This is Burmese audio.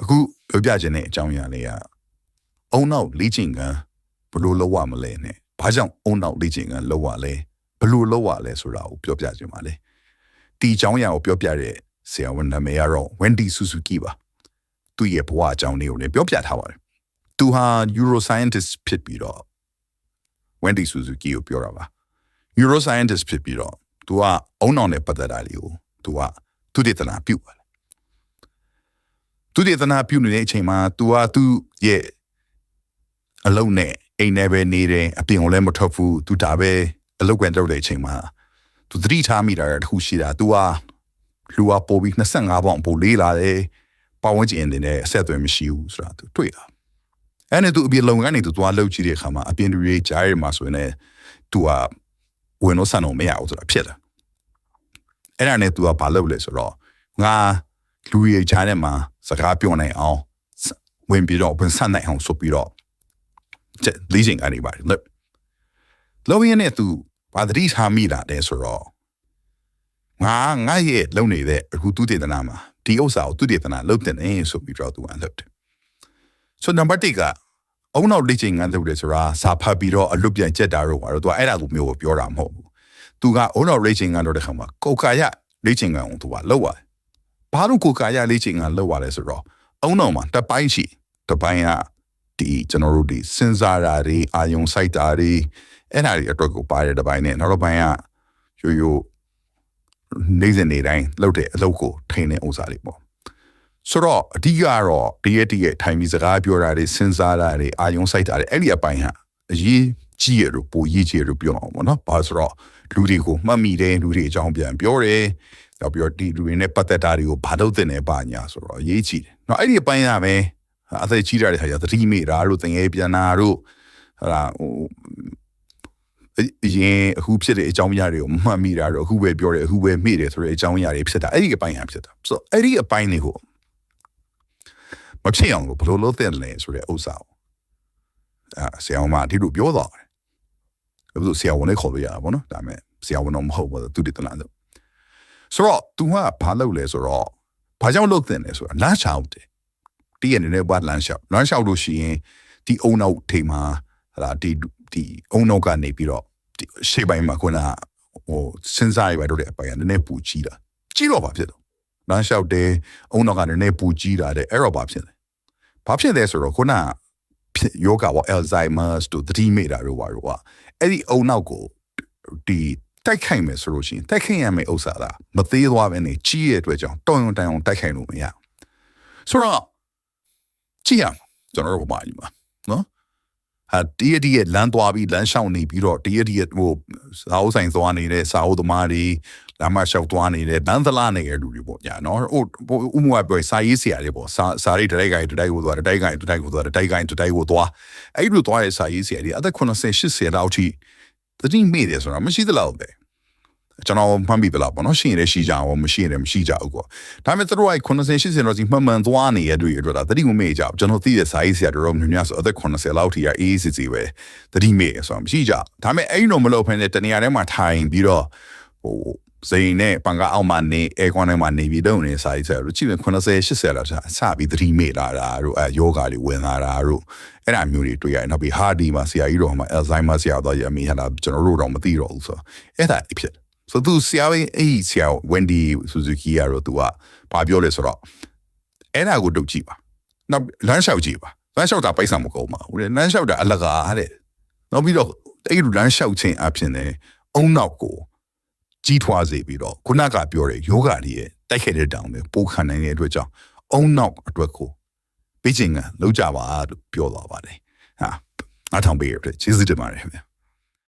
အခုပြောပြခြင်းတဲ့အကြောင်းအရာလေးကအုံနောက်လေ့ကျင့်ခန်းဘယ်လိုလုပ်ရမလဲနဲ့ဘာကြောင့်အုံနောက်လေ့ကျင့်ခန်းလုပ်ရလဲဘယ်လိုလုပ်ရလဲဆိုတာကိုပြောပြခြင်းပါလေဒီအကြောင်းအရာကိုပြောပြတဲ့ဆရာဝန်နာမည်ကတော့ Wendy Suzuki ပါသူ့ရဲ့ဘဝအကြောင်းလေးကိုလည်းပြောပြထားပါတယ်သူဟာ neuroscientist ဖြစ်ပြီးတော့ Wendy Suzuki ကိုပြောတာပါ neuroscientist ဖြစ်ပြီးတော့သူကအုံနောက်နဲ့ပတ်သက်တာလေးကိုသူကသူတည်တနာပြုတ်ပါ တယ်သူတည်တနာပြုတ်နေတဲ့အချိန်မှာသူကသူ့ရဲ့အလုံးနဲ့အိမ်ထဲပဲနေတယ်အပြင်ကိုလည်းမထွက်ဘူးသူဒါပဲအလုပ်ကွန်လုပ်တဲ့အချိန်မှာသူသတိထားမိတာတခုရှိတာသူကလူကပိုပြီး25ပေါင်ပိုလေးလာတယ်ပတ်ဝန်းကျင်နေနဲ့အဆက်အသွယ်မရှိဘူးဆိုတာသူတွေ့တာအဲ့နဲ့သူအပြင်လုံကနေသူသွားလှုပ်ကြည့်တဲ့အခါမှာအပြင်လူတွေကြားရမှာဆိုရင်လည်းသူကဝင်လို့ဆန်တော့မရဘူးဆိုတာဖြစ်တယ်အဲ့ဒါနဲ့သူကဘာလုပ်လဲဆိုတော့ငါလူတွေကြားထဲမှာ စကားပြောနိုင်အောင်ဝင်ပြီးတော့ဝင်ဆန်နိုင်အောင်ဆိုပြီးတော့ချက်လေးချိန်ကနေပါတယ်လို့လောရင်းနဲ့သူဘာတတိထားမိလာတယ်ဆိုတော့ငါငါရဲ့လုံနေတဲ့အခုသူတေသနာမှာဒီဥစ္စာကိုသူတေသနာလုပ်တဲ့နေဆိုပြီးတော့သူကလုပ်တယ်ဆိုနံပါတ်1ကအုံနောက်လေ့ကျင့်ငန်းလုပ်တယ်ဆိုတာစာဖတ်ပြီးတော့အလွတ်ပြန်ကြက်တာတော့ကတော့သူကအဲ့ဒါလိုမျိုးကိုပြောတာမဟုတ်ဘူးသူကအုံနောက်လေ့ကျင့်ငန်းလုပ်တဲ့ခါမှာကိုကာယလေ့ကျင့်ငန်းကိုသူကလုပ်ရတယ် ဘာလို့ကိုကာယလေ့ကျင့်ငန်းလုပ်ရလဲဆိုတော့အုံနောက်မှာတစ်ပိုင်းရှိတစ်ပိုင်းကဒီကျွန်တော်တို့ဒီစဉ်းစားတာတွေအာယုံစိုက်တာတွေအဲ့ဒါတွေအတွက်ကိုပါတယ်တစ်ပိုင်းနဲ့နောက်တစ်ပိုင်းကရိုးရိုးနေ့စဉ်နေ့တိုင်းလုပ်တဲ့အလုပ်ကိုထိန်းတဲ့ဥစ္စာတွေပေါ့ဆိုတော့အဓိကတော့တရက်တရက်ထိုင်ပြီးစကားပြောတာတွေစဉ်းစားတာတွေအာယုံစိုက်တာတွေအဲ့ဒီအပိုင်းဟာအရေးကြီးရလို့ပိုရေးကြီးရလို့ပြောအောင်ပေါ့နော်ဘာလို့ဆိုတော့လူတွေကိုမှတ်မိတယ်လူတွေအကြောင်းပြန်ပြောတယ် နောက်ပြီးတော့ဒီလူတွေနဲ့ပတ်သက်တာတွေကိုဘာလို့တင်နေပါညာဆိုတော့အရေးကြီးတယ်။နော်အဲ့ဒီအပိုင်းကပဲအသက်ကြီးတာတွေခါကျသတိမေ့တာတို့တင်ငယ်ပြန်တာတို့ဟာဟိုအရင်အခုဖြစ်တဲ့အကြောင်းအရာတွေကိုမှတ်မိတာတို့အခုပဲပြောတယ်အခုပဲမေ့တယ်ဆိုတဲ့အကြောင်းအရာတွေဖြစ်တာအဲ့ဒီအပိုင်းဟာဖြစ်တာဆိုတော့အဲ့ဒီအပိုင်းတွေကိုမဖြစ်အောင်လို့ဘယ်လိုလုပ်သင့်လဲဆိုတဲ့ဥစ္စာကိုအဲဆရာမဒီလိုပြောတော့တယ်ဘယ်လိုဆရာဝန်လေးခေါ်လို့ရတာပေါ့နော်ဒါပေမဲ့ဆရာဝန်တော့မဟုတ်ဘူးသူတည်တလားလို့ ဆိုတော့ तू ကဘာလုပ်လဲဆိုတော့ဘာကြောင့်လုပ်သင့်လဲဆိုတာလမ်းချောက်တယ်တည့်ရနေတဲ့ဘာလမ်းလျှောက်လမ်းလျှောက်လို့ရှိရင်ဒီအုံနောက်ထိပ်မှာဟာလာဒီဒီအုံနောက်ကနေပြီးတော့ဒီရှေ့ပိုင်းမှာခုနဟိုစဉ်းစားရပါတော့တဲ့အပိုင်းကနည်းနည်းပူကြီးတာကြီးတော့ဘာဖြစ်တော့လမ်းလျှောက်တယ်အုံနောက်ကနည်းနည်းပူကြီးတာတဲ့အဲ့တော့ဘာဖြစ်လဲဘာဖြစ်လဲဆိုတော့ခုနယောဂပေါ့ Alzheimer's တို့သတိမေ့တာတို့ဘာတို့ကအဲ့ဒီအုံနောက်ကိုဒီ တိုက်ခိုက်မယ်ဆိုလို့ရှိရင်တိုက်ခိုက်ရမယ့်ဥစ္စာလားမသေးသွားပဲနေကြီးရဲ့အတွက်ကြောင့်တောင်းယုံတိုင်အောင်တိုက်ခိုက်လို့မရဆိုတော့ကြည့်ရအောင်ကျွန်တော်တို့ဘာကြီးမှာနော်ဟာတရတရလမ်းသွားပြီးလမ်းလျှောက်နေပြီးတော့တရတရဟိုစာအုပ်ဆိုင်သွားနေတဲ့စာအုပ်သမားတွေလမ်းမလျှောက်သွားနေတဲ့ဘန်းသလားနေတဲ့လူတွေပေါ့ညာနော်ဟိုဥမွာပြောစာရေးဆရာတွေပေါ့စာစာရေးတိုက်ကိုင်တိုက်ကိုသွားတိုက်ကိုင်တိုက်ကိုသွားတိုက်ကိုင်တိုက်ကိုသွားအဲ့လိုသွားတဲ့စာရေးဆရာတွေအသက်80 80လောက်ထိ တတိမေ့တယ်ဆိုတာမရှိသလောက်ပဲကျွန်တော်မှတ်မိသလားပေါ့နော်ရှိရင်လည်းရှိကြအောင်မရှိရင်လည်းမရှိကြဘူးကွာဒါပေမဲ့သူတို့က80 80တော့စီမှန်မှန်သွားနေရတွေ့ရတော့တတိမမေ့ကြဘူးကျွန်တော်သိတဲ့စာရေးဆရာတော်များများဆိုအသက်80လောက်ထိရအေးစစ်စစ်ပဲတတိမေ့ဆိုတာမရှိကြဒါပေမဲ့အဲ့လိုမလုပ်ဖ ೇನೆ တနေရာထဲမှာထိုင်ပြီးတော့ဟို စိန်နဲ့ပန်ကအောက်မှာနေအဲကွန်ထဲမှာနေပြီးတော့နေစာရေးဆရာတို့ကြည့်ရင်80 80လောက်စပြီးတတိမေ့လာတာတို့အဲယောဂါတွေဝင်လာတာတို့အဲ့ဒါမျိုးတွေတွေ့ရတယ်နောက်ပြီးဟာဒီမှာဆရာကြီးတော်မှာ Alzheimer ဆရာတော်ရမိဟာလာကျွန်တော်တို့တော့မသိတော့ဘူးဆိုအဲ့ဒါအဖြစ်ဆိုသူဆရာကြီးအဲ့ဆရာ Wendy Suzuki ကတော့သူကဘာပြောလဲဆိုတော့အဲ့ဒါကိုတုတ်ကြည့်ပါနောက်လမ်းလျှောက်ကြည့်ပါလမ်းလျှောက်တာပိုက်ဆံမကုန်ပါဘူးလေလမ်းလျှောက်တာအလကားတဲ့နောက်ပြီးတော့အဲ့ဒီလမ်းလျှောက်ခြင်းအပြင်လည်းအုံနောက်ကို ကြီးထွားစေပြီးတော့ခုနကပြောတဲ့ယောဂတွေရဲ့တိုက်ခိုက်တဲ့တောင်ပဲပိုခံနိုင်တဲ့အတွက်ကြောင့်အုံနောက်အတွက်ကိုပေးခြင်းကလောက်ကြပါလို့ပြောသွားပါတယ်ဟာအားထောင်ပေးရတဲ့ကျေးဇူးတင်ပါတယ်ခင်ဗျာ